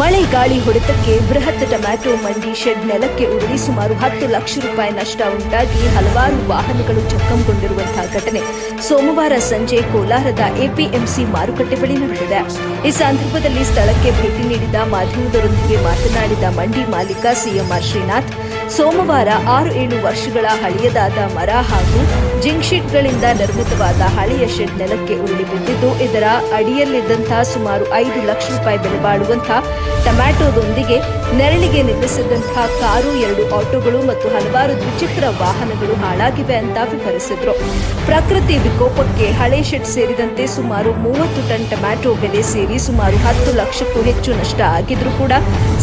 ಮಳೆ ಗಾಳಿ ಹೊಡೆತಕ್ಕೆ ಬೃಹತ್ ಟೊಮ್ಯಾಟೊ ಮಂಡಿ ಶೆಡ್ ನೆಲಕ್ಕೆ ಉರುಳಿ ಸುಮಾರು ಹತ್ತು ಲಕ್ಷ ರೂಪಾಯಿ ನಷ್ಟ ಉಂಟಾಗಿ ಹಲವಾರು ವಾಹನಗಳು ಜಖಂಗೊಂಡಿರುವಂತಹ ಘಟನೆ. ಸೋಮವಾರ ಸಂಜೆ ಕೋಲಾರದ ಎಪಿಎಂಸಿ ಮಾರುಕಟ್ಟೆ ಬಳಿ ನಡೆದಿದೆ. ಈ ಸಂದರ್ಭದಲ್ಲಿ ಸ್ಥಳಕ್ಕೆ ಭೇಟಿ ನೀಡಿದ ಮಾಧ್ಯಮದರೊಂದಿಗೆ ಮಾತನಾಡಿದ ಮಂಡಿ ಮಾಲೀಕ ಸಿಎಂಆರ್ ಶ್ರೀನಾಥ್ ಸೋಮವಾರ ಆರು ಏಳು ವರ್ಷಗಳ ಹಳೆಯದಾದ ಮರ ಹಾಗೂ ಜಿಂಕ್ಶೀಟ್ಗಳಿಂದ ನಿರ್ಮಿತವಾದ ಹಳೆಯ ಶೆಡ್ ನೆಲಕ್ಕೆ ಉರುಳಿ ಬಿದ್ದಿದ್ದು ಇದರ ಅಡಿಯಲ್ಲಿದ್ದಂತಹ ಸುಮಾರು ಐದು ಲಕ್ಷ ರೂಪಾಯಿ ಬೆಲೆ ಬಾಳುವಂತಹ ಟೊಮ್ಯಾಟೊದೊಂದಿಗೆ ನೆರಳಿಗೆ ನಿರ್ಮಿಸಿದಂತಹ ಕಾರು, ಎರಡು ಆಟೋಗಳು ಮತ್ತು ಹಲವಾರು ದ್ವಿಚಕ್ರ ವಾಹನಗಳು ಹಾಳಾಗಿವೆ ಅಂತ ವಿವರಿಸಿದ್ರು. ಪ್ರಕೃತಿ ವಿಕೋಪಕ್ಕೆ ಹಳೆ ಶೆಡ್ ಸೇರಿದಂತೆ ಸುಮಾರು ಮೂವತ್ತು ಟನ್ ಟೊಮ್ಯಾಟೊ ಬೆಲೆ ಸೇರಿ ಸುಮಾರು ಹತ್ತು ಲಕ್ಷಕ್ಕೂ ಹೆಚ್ಚು ನಷ್ಟ ಆಗಿದ್ರೂ ಕೂಡ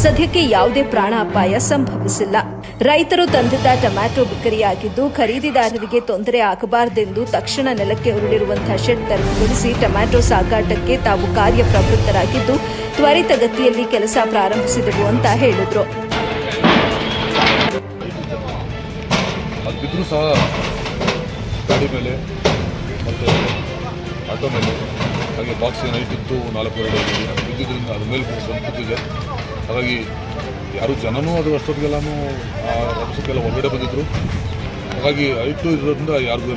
ಸದ್ಯಕ್ಕೆ ಯಾವುದೇ ಪ್ರಾಣಾಪಾಯ ಸಂಭವಿಸಿಲ್ಲ. ರೈತರು ತಂದಿದ್ದ ಟೊಮ್ಯಾಟೊ ಬಿಕ್ಕರಿಯಾಗಿದ್ದು ಖರೀದಿದಾರರಿಗೆ ತೊಂದರೆ ಆಗಬಾರದೆಂದು ತಕ್ಷಣ ನೆಲಕ್ಕೆ ಉರುಳಿರುವಂತಹ ಶೆಡ್ ತೆರವುಗೊಳಿಸಿ ಟೊಮ್ಯಾಟೊ ಸಾಗಾಟಕ್ಕೆ ತಾವು ಕಾರ್ಯಪ್ರವೃತ್ತರಾಗಿದ್ದು ತ್ವರಿತಗತಿಯಲ್ಲಿ ಕೆಲಸ ಪ್ರಾರಂಭಿಸಿದವು ಅಂತ ಹೇಳಿದ್ರು. ಹಾಗೆ ನಾಲ್ಕು ಎರಡು ಬಿದ್ದಿದ್ದರಿಂದ ಮೇಲೆ ಬಂದು ಹಾಗಾಗಿ ಯಾರು ಜನನೂ ಅದು ಅಷ್ಟೊತ್ತಿಗೆಲ್ಲೂ ಆ ರಭಸಕ್ಕೆಲ್ಲ ಹೊರಗಡೆ ಬಂದಿದ್ದರು ಹಾಗಾಗಿ ಐಟು ಇರೋದ್ರಿಂದ ಯಾರಿಗೂ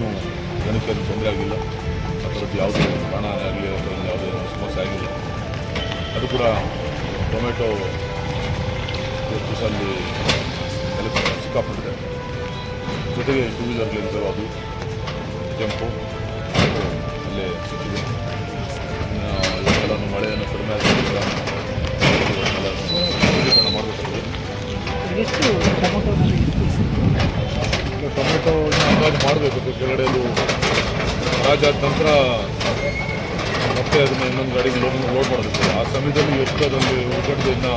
ಜನಕ್ಕೆ ಅದು ತೊಂದರೆ ಆಗಿಲ್ಲ. ಅದರದ್ದು ಯಾವುದೇ ಪ್ರಾಣ ಆಗಲಿ ಆ ಯಾವುದೇ ಸಮಸ್ಯೆ ಆಗಿಲ್ಲ. ಅದು ಕೂಡ ಟೊಮೆಟೊ ಅಲ್ಲಿ ಸಿಕ್ಕಾಪಟ್ಟಿದೆ ಜೊತೆಗೆ ಟೂ ವೀಲರ್ಗಳಿರ್ತವೆ ಅದು, ಕೆಂಪು. ಮಾಡಬೇಕು ರಾಜಾದ ನಂತರ ಮತ್ತೆ ಅದನ್ನು ಇನ್ನೊಂದು ಗಾಡಿಗೆ ಲೋಡ್ ಲೋಡ್ ಮಾಡಬೇಕು. ಆ ಸಮಯದಲ್ಲಿ ಎಷ್ಟು ಅದರಲ್ಲಿ ಇನ್ನು